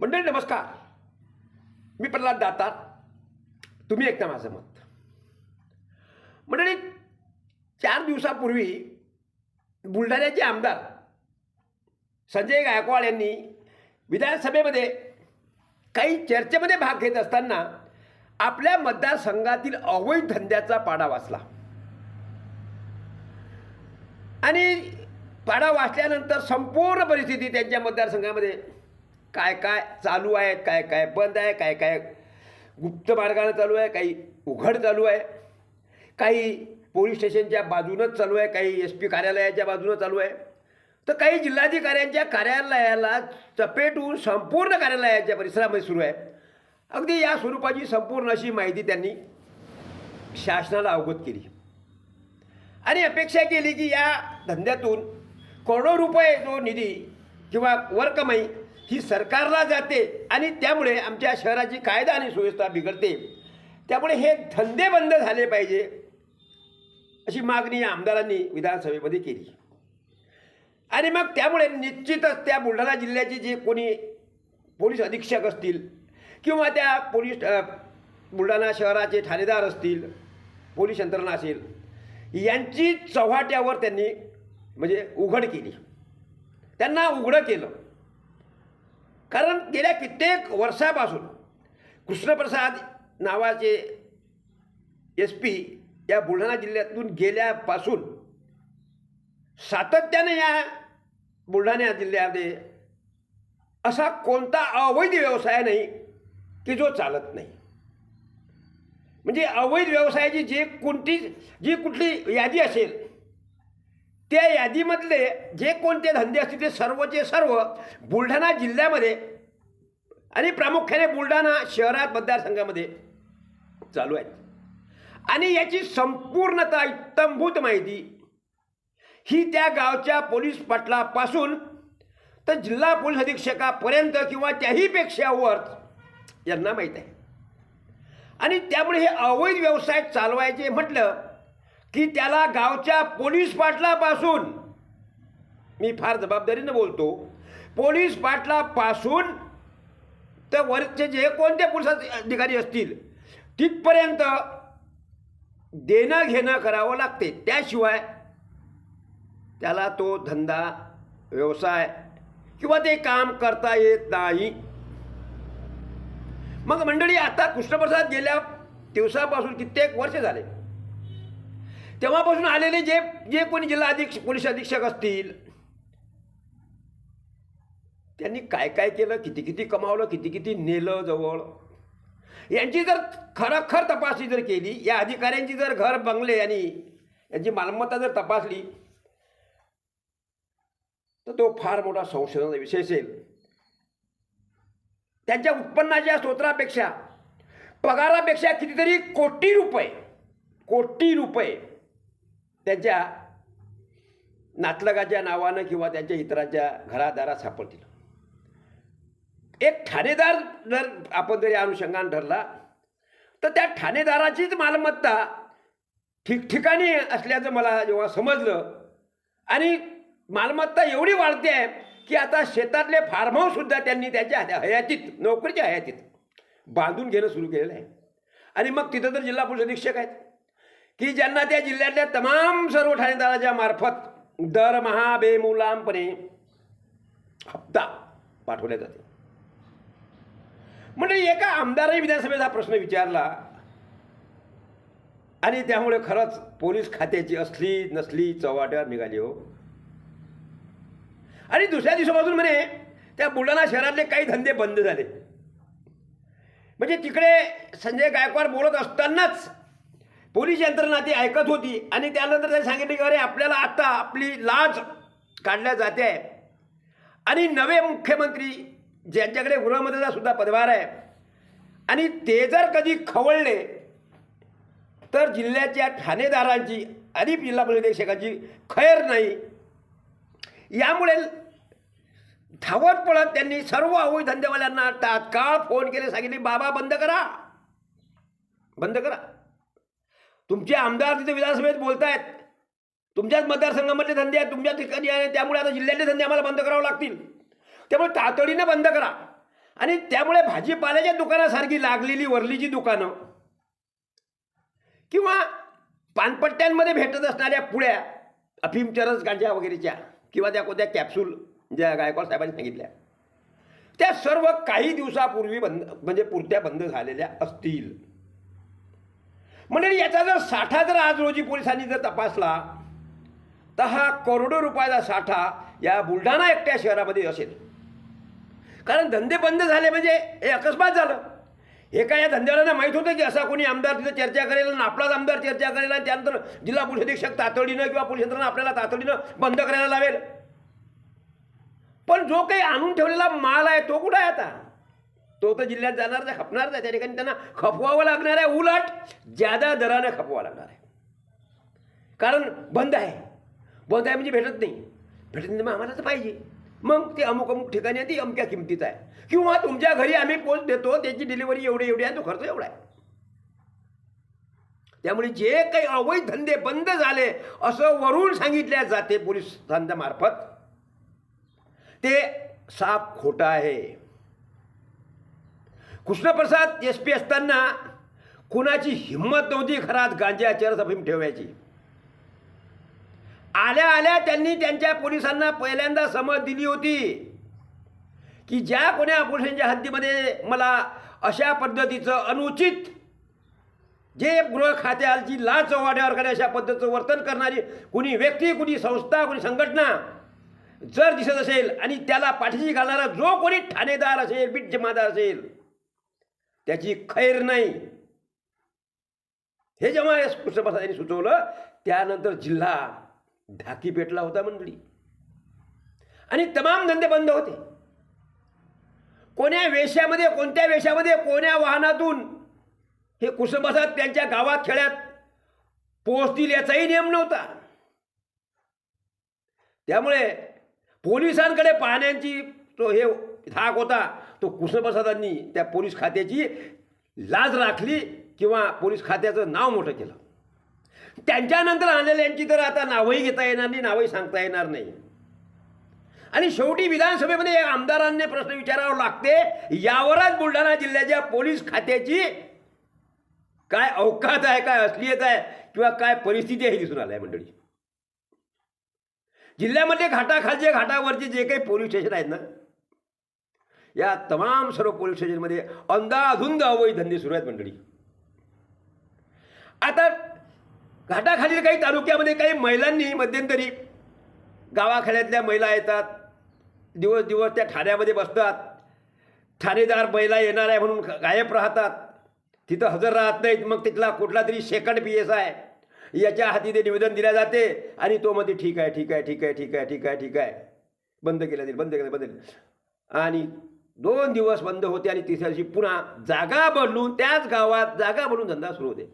मंडळी नमस्कार. मी प्रल्हाद दातार. तुम्ही ऐकता माझं मत. मंडळी चार दिवसापूर्वी बुलढाण्याचे आमदार संजय गायकवाड यांनी विधानसभेमध्ये काही चर्चेमध्ये भाग घेत असताना आपल्या मतदारसंघातील अवैध धंद्याचा पाडा वाचला. आणि पाडा वाचल्यानंतर संपूर्ण परिस्थिती त्यांच्या मतदारसंघामध्ये काय काय चालू आहे काय काय बंद आहे काय काय गुप्त मार्गानं चालू आहे काही उघड चालू आहे काही पोलीस स्टेशनच्या बाजूनच चालू आहे काही एस पी कार्यालयाच्या बाजूनं चालू आहे. तर काही जिल्हाधिकाऱ्यांच्या कार्यालयाला चपेटून संपूर्ण कार्यालयाच्या परिसरामध्ये सुरू आहे. अगदी या स्वरूपाची संपूर्ण अशी माहिती त्यांनी शासनाला अवगत केली. आणि अपेक्षा केली की या धंद्यातून करोडो रुपये जो निधी किंवा वरकमाई ही सरकारला जाते आणि त्यामुळे आमच्या शहराची कायदा आणि सुव्यवस्था बिघडते. त्यामुळे हे धंदे बंद झाले पाहिजे अशी मागणी आमदारांनी विधानसभेमध्ये केली. आणि मग त्यामुळे निश्चितच त्या बुलढाणा जिल्ह्याचे जे कोणी पोलीस अधीक्षक असतील किंवा त्या पोलीस बुलढाणा शहराचे ठाणेदार असतील पोलीस यंत्रणा असेल यांची चव्हाट्यावर त्यांनी म्हणजे उघड केली. त्यांना उघडं केलं. कारण गेल्या कित्येक वर्षापासून कृष्णप्रसाद नावाचे एस पी या बुलढाणा जिल्ह्यातून गेल्यापासून सातत्याने या बुलढाणा जिल्ह्यामध्ये असा कोणता अवैध व्यवसाय नाही की जो चालत नाही. म्हणजे अवैध व्यवसायाची जी कोणती जी कुठली यादी असेल त्या यादीमधले जे कोणते धंदे असतील ते सर्वचे सर्व बुलढाणा जिल्ह्यामध्ये आणि प्रामुख्याने बुलढाणा शहरात मतदारसंघामध्ये चालू आहेत. आणि याची संपूर्णता इत्तंभूत माहिती ही त्या गावच्या पोलीस पाटलापासून तर जिल्हा पोलीस अधीक्षकापर्यंत किंवा त्याहीपेक्षा वर यांना माहीत आहे. आणि त्यामुळे हे अवैध व्यवसाय चालवायचे म्हटलं की त्याला गावच्या पोलीस पाटलापासून मी फार जबाबदारीनं बोलतो पोलीस पाटलापासून तर वरचे जे कोणते पोलीस अधिकारी असतील तिथपर्यंत देणं घेणं करावं लागते. त्याशिवाय त्याला तो धंदा व्यवसाय किंवा ते काम करता येत नाही. मग मंडळी आता कृष्णप्रसाद गेल्या दिवसापासून कित्येक वर्ष झाले. तेव्हापासून आलेले जे जे कोणी जिल्हा अधीक्षक पोलीस अधीक्षक असतील त्यांनी काय काय केलं? किती किती कमावलं? किती किती नेलं जवळ? यांची जर खरखर तपासणी जर केली या अधिकाऱ्यांची जर घर बंगले आणि यांची मालमत्ता जर तपासली तर तो फार मोठा संशोधनाचा विषय असेल. त्यांच्या उत्पन्नाच्या स्तोत्रापेक्षा पगारापेक्षा कितीतरी कोटी रुपये कोटी रुपये त्यांच्या नातलगाच्या नावानं किंवा त्यांच्या इतरांच्या घरादारात सापडतील. एक ठाणेदार जर आपण जरी अनुषंगान ठरला तर त्या ठाणेदाराचीच मालमत्ता ठिकठिकाणी असल्याचं मला जेव्हा समजलं आणि मालमत्ता एवढी वाढते आहे की आता शेतातले फार्म हाऊससुद्धा त्यांनी त्याच्या हयातीत नोकरीच्या हयातीत बांधून घेणं सुरू केलेलं आहे. आणि मग तिथं तर जिल्हा पोलीस अधीक्षक आहेत. की ज्यांना त्या जिल्ह्यातल्या तमाम सर्व ठाणेदाराच्या मार्फत दरमहा बेमुलामपणे हप्ता पाठवल्या जाते. म्हणजे एका आमदारही विधानसभेचा प्रश्न विचारला आणि त्यामुळे खरंच पोलीस खात्याची असली नसली चव्हाट्यावर निघाली हो. आणि दुसऱ्या दिवसापासून म्हणे त्या बुलढाणा शहरातले काही धंदे बंद झाले. म्हणजे तिकडे संजय गायकवाड बोलत असतानाच पोलीस यंत्रणा ती ऐकत होती आणि त्यानंतर ते सांगितलं की अरे आपल्याला आता आपली लाज काढल्या जाते आहे. आणि नवे मुख्यमंत्री ज्यांच्याकडे गृहमंत्र्याचा सुद्धा पदभार आहे आणि ते जर कधी खवळले तर जिल्ह्याच्या ठाणेदारांची आणि जिल्हा पोलीस खैर नाही. यामुळे धावत पळत त्यांनी सर्व अवैध धंदेवाल्यांना तात्काळ फोन केले सांगितले बाबा बंद करा. बंद करा. तुमचे आमदार तिथे विधानसभेत बोलतायत. तुमच्याच मतदारसंघामधले धंदे आहेत तुमच्या ठिकाणी आहे त्यामुळे आता जिल्ह्यातले धंदे आम्हाला बंद करावे लागतील. त्यामुळे तातडीनं बंद करा. आणि त्यामुळे भाजीपाल्याच्या दुकानासारखी लागलेली वरलीची दुकानं किंवा पानपट्ट्यांमध्ये भेटत असणाऱ्या पुळ्या अफिमचरस गांजा वगैरेच्या किंवा त्या कोणत्या कॅप्सूल ज्या गायकवाड साहेबांनी सांगितल्या त्या सर्व काही दिवसापूर्वी बंद म्हणजे पुरत्या बंद झालेल्या असतील. म्हणजे याचा जर साठा जर आज रोजी पोलिसांनी जर तपासला तर हा करोडो रुपयाचा साठा या बुलढाणा एकट्या शहरामध्ये असेल. कारण धंदे बंद झाले म्हणजे हे अकस्मात झालं. हे काय या धंद्यावाल्यांना माहीत होतं की असा कोणी आमदार तिथं चर्चा करेल आणि आपलाच आमदार चर्चा करेल आणि त्यानंतर जिल्हा पोलीस अधीक्षक तातडीनं किंवा पोलीस यंत्रणा आपल्याला तातडीनं बंद करायला लावेल? पण जो काही आणून ठेवलेला माल आहे तो कुठं आहे आता? तो तर जिल्ह्यात जाणार नाही खपणार त्या ठिकाणी त्यांना खपवावं लागणार आहे. उलट ज्यादा दराने खपवावं लागणार आहे. कारण बंद आहे. बंद आहे म्हणजे भेटत नाही. भेटत नाही मग आम्हाला तर पाहिजे. मग ते अमुक अमुक ठिकाणी आहे ती अमक्या किमतीत आहे. किंवा तुमच्या घरी आम्ही पोच देतो त्याची डिलिव्हरी एवढी एवढी आहे तो खर्च एवढा आहे. त्यामुळे जे काही अवैध धंदे बंद झाले असं वरून सांगितल्या जाते पोलीस धंद्यामार्फत ते साप खोटं आहे. कृष्णप्रसाद एस पी असताना कुणाची हिंमत नव्हती घरात गांजा चरस ठेवायची. आल्या आल्या त्यांनी त्यांच्या पोलिसांना पहिल्यांदा समज दिली होती की ज्या कोण्या पोलिसांच्या हद्दीमध्ये मला अशा पद्धतीचं अनुचित जे गृह खात्याची लाच वाड्यावर करणे अशा पद्धतीचं वर्तन करणारी कुणी व्यक्ती कुणी संस्था कुणी संघटना जर दिसत असेल आणि त्याला पाठीशी घालणारा जो कोणी ठाणेदार असेल बीट जमादार असेल त्याची खैर नाही. हे जेव्हा एस कृष्णप्रसाद यांनी सुचवलं त्यानंतर जिल्हा ढाकी पेटला होता मंडळी. आणि तमाम धंदे बंद होते. कोण्या वेशामध्ये कोणत्या वेशामध्ये कोण्या वाहनातून हे कुसुमप्रसाद त्यांच्या गावात खेड्यात पोहोचतील याचाही नियम नव्हता. त्यामुळे पोलिसांकडे पाहण्याची तो हे धाक होता. तो कृष्णप्रसादांनी त्या पोलीस खात्याची लाज राखली किंवा पोलीस खात्याचं नाव मोठं केलं. त्यांच्यानंतर आलेल्यांची तर आता नावही घेता येणार नाही नावही सांगता येणार नाही. आणि शेवटी विधानसभेमध्ये आमदारांनी प्रश्न विचारावा लागते यावरच बुलढाणा जिल्ह्याच्या पोलीस खात्याची काय अवकात आहे काय असलियत आहे किंवा काय परिस्थिती आहे दिसून दिसून आलंय मंडळी. जिल्ह्यामध्ये घाटाखालचे घाटावरचे जे काही पोलीस स्टेशन आहेत ना या तमाम सर्व पोलीस स्टेशनमध्ये अंदाधुंद अवैध धंदे सुरू आहेत मंडळी. आता घाटाखालील काही तालुक्यामध्ये काही महिलांनी मध्यंतरी गावाखेड्यातल्या महिला येतात. दिवस दिवस त्या ठाण्यामध्ये बसतात. ठाणेदार महिला येणार आहे म्हणून गायब राहतात. तिथं हजर राहत नाहीत. मग तिथला कुठला तरी सेकंड पी एस आहे याच्या हाती ते निवेदन दिल्या जाते आणि तो मध्ये ठीक आहे ठीक आहे ठीक आहे ठीक आहे ठीक आहे ठीक आहे. बंद केलं जाईल बंद केलं बंद केलं. आणि दोन दिवस बंद होते आणि तिसऱ्या दिवशी पुन्हा जागा बदलून त्याच गावात जागा बदलून धंदा सुरू होते.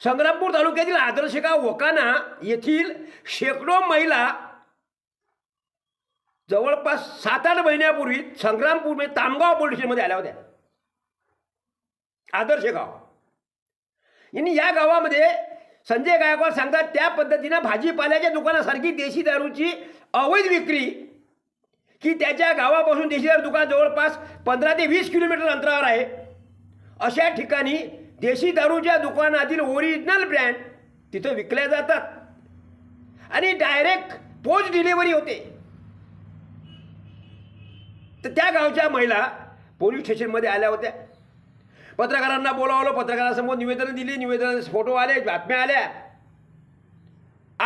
संग्रामपूर तालुक्यातील आदर्श गाव वकाना येथील शेकडो महिला जवळपास सात आठ महिन्यापूर्वी संग्रामपूर म्हणजे तामगाव पोलीस स्टेशनमध्ये आल्या होत्या. आदर्श गाव. यांनी या गावामध्ये संजय गायकवाड सांगतात त्या पद्धतीनं भाजीपाल्याच्या दुकानासारखी देशी दारूची अवैध विक्री की त्याच्या गावापासून देशी दुकान जवळपास पंधरा ते वीस किलोमीटर अंतरावर आहे. अशा ठिकाणी देशी दारूच्या दुकानातील ओरिजिनल ब्रँड तिथं विकल्या जातात. आणि डायरेक्ट पोच डिलिव्हरी होते. तर त्या गावच्या महिला पोलीस स्टेशनमध्ये आल्या होत्या. पत्रकारांना बोलावलं पत्रकारांसमोर निवेदनं दिली निवेदनाचे फोटो आले बातम्या आल्या.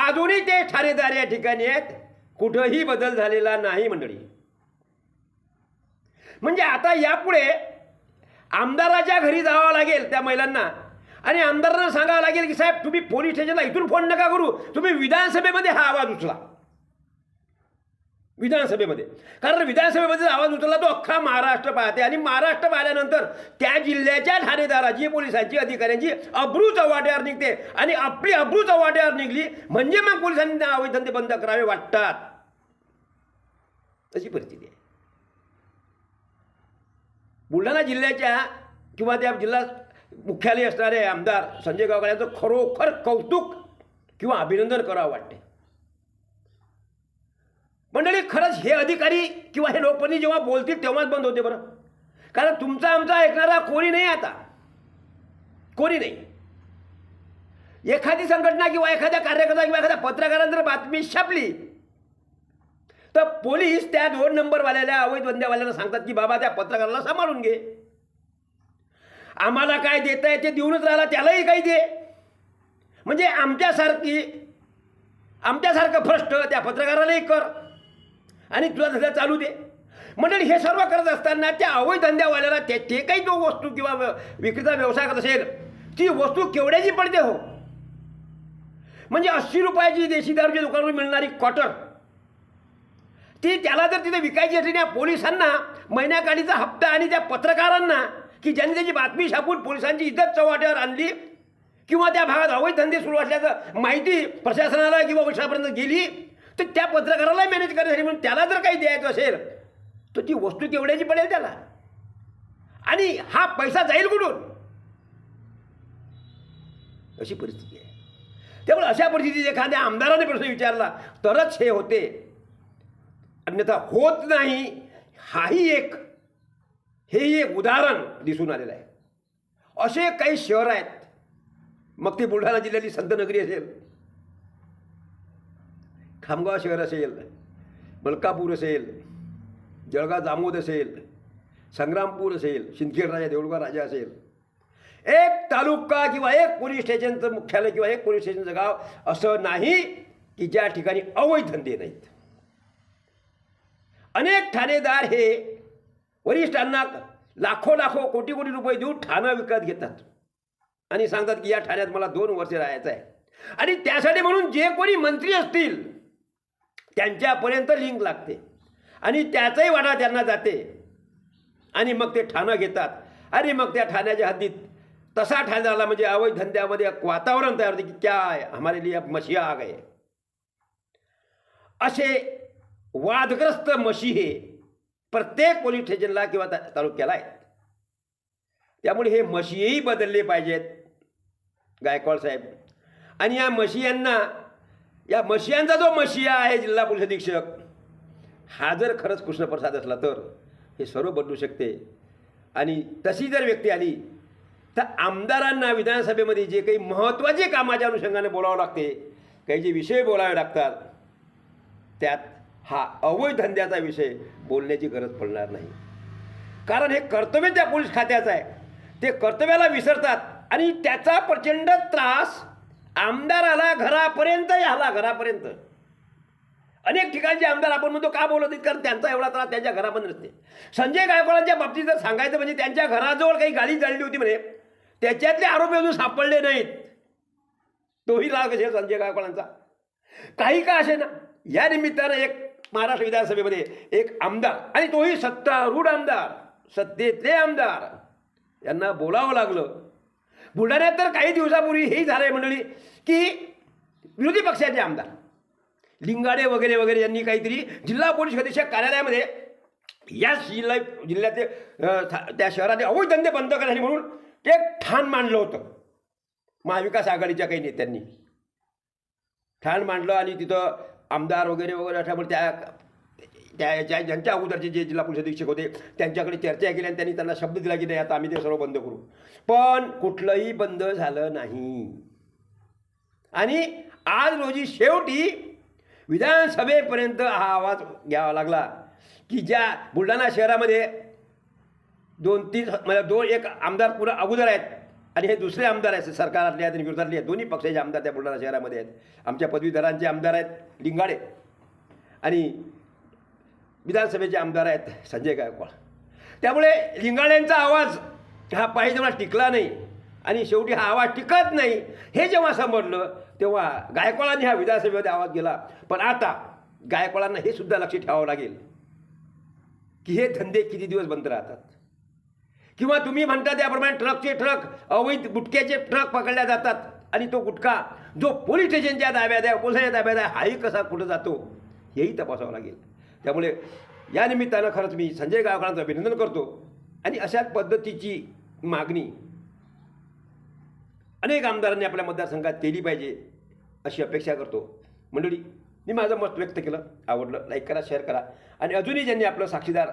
अजूनही ते ठाणेदार या ठिकाणी आहेत. कुठंही बदल झालेला नाही मंडळी. म्हणजे आता यापुढे आमदाराच्या घरी जावं लागेल त्या महिलांना. आणि आमदारांना सांगावं लागेल की साहेब तुम्ही पोलीस स्टेशनला इथून फोन नका करू. तुम्ही विधानसभेमध्ये हा आवाज उचला. विधानसभेमध्ये. कारण विधानसभेमध्ये आवाज उचलला तो अख्खा महाराष्ट्र पाहते. आणि महाराष्ट्र पाहिल्यानंतर त्या जिल्ह्याच्या ठाणेदाराची पोलिसांची अधिकाऱ्यांची अब्रू चव्हाट्यावर निघते. आणि आपली अब्रू चव्हाट्यावर निघली म्हणजे मग पोलिसांनी अवैध धंदे बंद करावे वाटतात. अशी परिस्थिती आहे. बुलढाणा जिल्ह्याच्या किंवा त्या जिल्हा मुख्यालय असणारे आमदार संजय गावकर यांचं खरोखर कौतुक किंवा अभिनंदन करावं वाटते मंडळी खरंच हे अधिकारी किंवा हे लोकप्रतिनिधी जेव्हा बोलतील तेव्हाच बंद होते बरं. कारण तुमचा आमचा ऐकणारा कोणी नाही आता. कोणी नाही. एखादी संघटना किंवा एखाद्या कार्यकर्ता किंवा एखाद्या पत्रकारानं जर बातमी छापली तर पोलीस त्या दोन नंबरवाल्याला अवैध बंद्यावाल्याला सांगतात की बाबा त्या पत्रकाराला सांभाळून घे. आम्हाला काय देत आहे ते देऊनच राहिला त्यालाही काही दे. म्हणजे आमच्यासारखी आमच्यासारखं भ्रष्ट त्या पत्रकारालाही कर. आणि तुला धंदा चालू दे. मंडळी हे सर्व करत असताना त्या अवैध धंद्यावाल्याला ते ते काही जो वस्तू किंवा विक्रीचा व्यवसाय करत असेल ती वस्तू केवढ्याची पडते हो? म्हणजे अस्सी रुपयाची देशी दारूच्या दुकानावर मिळणारी कॉटन ती त्याला जर तिथे विकायची असली त्या पोलिसांना महिन्याकाठीचा हप्ता आणि त्या पत्रकारांना की ज्यांनी त्याची बातमी छापून पोलिसांची इज्जत चव्हाट्यावर आणली किंवा त्या भागात अवैध धंदे सुरू असल्याचं माहिती प्रशासनाला किंवा वैशापर्यंत गेली तर त्या पत्रकाराला मॅनेज करण्यासाठी म्हणून त्याला जर काही द्यायचं असेल तर ती वस्तू केवढ्याची पडेल त्याला. आणि हा पैसा जाईल कुठून? अशी परिस्थिती आहे. त्यामुळे अशा परिस्थितीत एखाद्या आमदाराने प्रश्न विचारला तरच हे होते. अन्यथा होत नाही. हाही एक हेही एक उदाहरण दिसून आलेलं आहे. असे काही शहर आहेत. मग ती बुलढाणा जिल्ह्यातली संतनगरी असेल खामगाव शहर असेल मलकापूर असेल जळगाव जामोद असेल संग्रामपूर असेल सिंदखेड राजा देऊळगाव राजा असेल. एक तालुका किंवा एक पोलीस स्टेशनचं मुख्यालय किंवा एक पोलीस स्टेशनचं गाव असं नाही की ज्या ठिकाणी अवैध धंदे नाहीत. अनेक ठाणेदार हे वरिष्ठांना लाखो लाखो कोटी कोटी रुपये देऊन ठाणं विकत घेतात. आणि सांगतात की या ठाण्यात मला दोन वर्ष राहायचं आहे. आणि त्यासाठी म्हणून जे कोणी मंत्री असतील त्यांच्यापर्यंत लिंक लागते. आणि त्याचाही वाटा त्यांना जाते. आणि मग ते ठाणं घेतात. आणि मग त्या ठाण्याच्या हद्दीत तसा ठाण्याला म्हणजे अवैध धंद्यामध्ये एक वातावरण तयार होते की क्या? आहे हमारे लिए मशिया आ गए. असे वादग्रस्त मशिहे प्रत्येक पोलीस स्टेशनला किंवा तालुक्याला आहेत. त्यामुळे हे मशिहेही बदलले पाहिजेत. गायकवाड साहेब. आणि या मशियांना या मशियांचा जो मशिया आहे जिल्हा पोलीस अधीक्षक हा जर खरंच कृष्णप्रसाद असला तर हे सर्व बदलू शकते. आणि तशी जर व्यक्ती आली तर आमदारांना विधानसभेमध्ये जे काही महत्त्वाचे कामाच्या अनुषंगाने बोलावं लागते काही जे विषय बोलावे लागतात त्यात हा अवैध धंद्याचा विषय बोलण्याची गरज पडणार नाही. कारण हे कर्तव्य त्या पोलीस खात्याचं आहे. ते कर्तव्याला विसरतात आणि त्याचा प्रचंड त्रास आमदार आला घरापर्यंत आला घरापर्यंत. अनेक ठिकाणचे आमदार आपण म्हणतो का बोलत आहेत? कारण त्यांचा एवढा त्रास त्यांच्या घरापर्यंत नसते. संजय गायकवाडांच्या बाबतीत जर सांगायचं म्हणजे त्यांच्या घराजवळ काही गाडी जळली होती म्हणे त्याच्यातले आरोपी अजून सापडले नाहीत. तोही राग असेल संजय गायकवाडांचा. काही का असे ना या निमित्तानं एक महाराष्ट्र विधानसभेमध्ये एक आमदार आणि तोही सत्तारूढ आमदार सत्तेतले आमदार यांना बोलावं लागलं. बुलढाण्यात तर काही दिवसापूर्वी हेही झालं आहे मंडळी की विरोधी पक्षाचे आमदार लिंगाडे वगैरे वगैरे यांनी काहीतरी जिल्हा पोलीस अधीक्षक कार्यालयामध्ये या जिल्हा जिल्ह्याचे था- त्या शहराचे अवैध धंदे बंद करण्यासाठी म्हणून ते ठाण मांडलं होतं. महाविकास आघाडीच्या काही नेत्यांनी. ठाण मांडलं आणि तिथं आमदार वगैरे वगैरे असल्यामुळे त्या त्या ज्या ज्यांच्या अगोदरचे जे जिल्हा पोलीस अधीक्षक होते त्यांच्याकडे चर्चा केली आणि त्यांनी त्यांना शब्द दिला की नाही आता आम्ही ते सर्व बंद करू. पण कुठलंही बंद झालं नाही. आणि आज रोजी शेवटी विधानसभेपर्यंत हा आवाज घ्यावा लागला की ज्या बुलढाणा शहरामध्ये दोन तीन म्हणजे दोन एक आमदार पुरा अगोदर आहेत आणि हे दुसरे आमदार आहेत सरकारातले आहेत आणि विरोधातले आहेत. दोन्ही पक्षाचे आमदार त्या बुलढाणा शहरामध्ये आहेत. आमच्या पदवीधरांचे आमदार आहेत लिंगाडे. आणि विधानसभेचे आमदार आहेत संजय गायकवाड. त्यामुळे लिंगाळ्यांचा आवाज हा पाहिजे तेव्हा टिकला नाही आणि शेवटी हा आवाज टिकत नाही हे जेव्हा समजलं तेव्हा गायकवाडांनी हा विधानसभेमध्ये आवाज गेला पण आता गायकवाडांना हे सुद्धा लक्ष ठेवावं लागेल की हे धंदे किती दिवस बंद राहतात? किंवा तुम्ही म्हणता त्याप्रमाणे ट्रकचे ट्रक अवैध गुटख्याचे ट्रक पकडल्या जातात आणि तो गुटखा जो पोलीस स्टेशनच्या ताब्यात आहे पोलिसांच्या ताब्यात आहे हाही कसा कुठं जातो हेही तपासावं लागेल. त्यामुळे या निमित्तानं खरंच मी संजय गावकरांचं अभिनंदन करतो. आणि अशाच पद्धतीची मागणी अनेक आमदारांनी आपल्या मतदारसंघात केली पाहिजे अशी अपेक्षा करतो. मंडळी मी माझं मत व्यक्त केलं. आवडलं लाईक करा शेअर करा. आणि अजूनही ज्यांनी आपलं साक्षीदार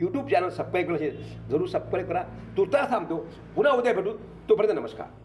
यूट्यूब चॅनल सबस्क्राईब केलं असेल जरूर सबस्क्राईब करा. तुर्तास थांबतो. पुन्हा उद्या भेटू. तोपर्यंत नमस्कार.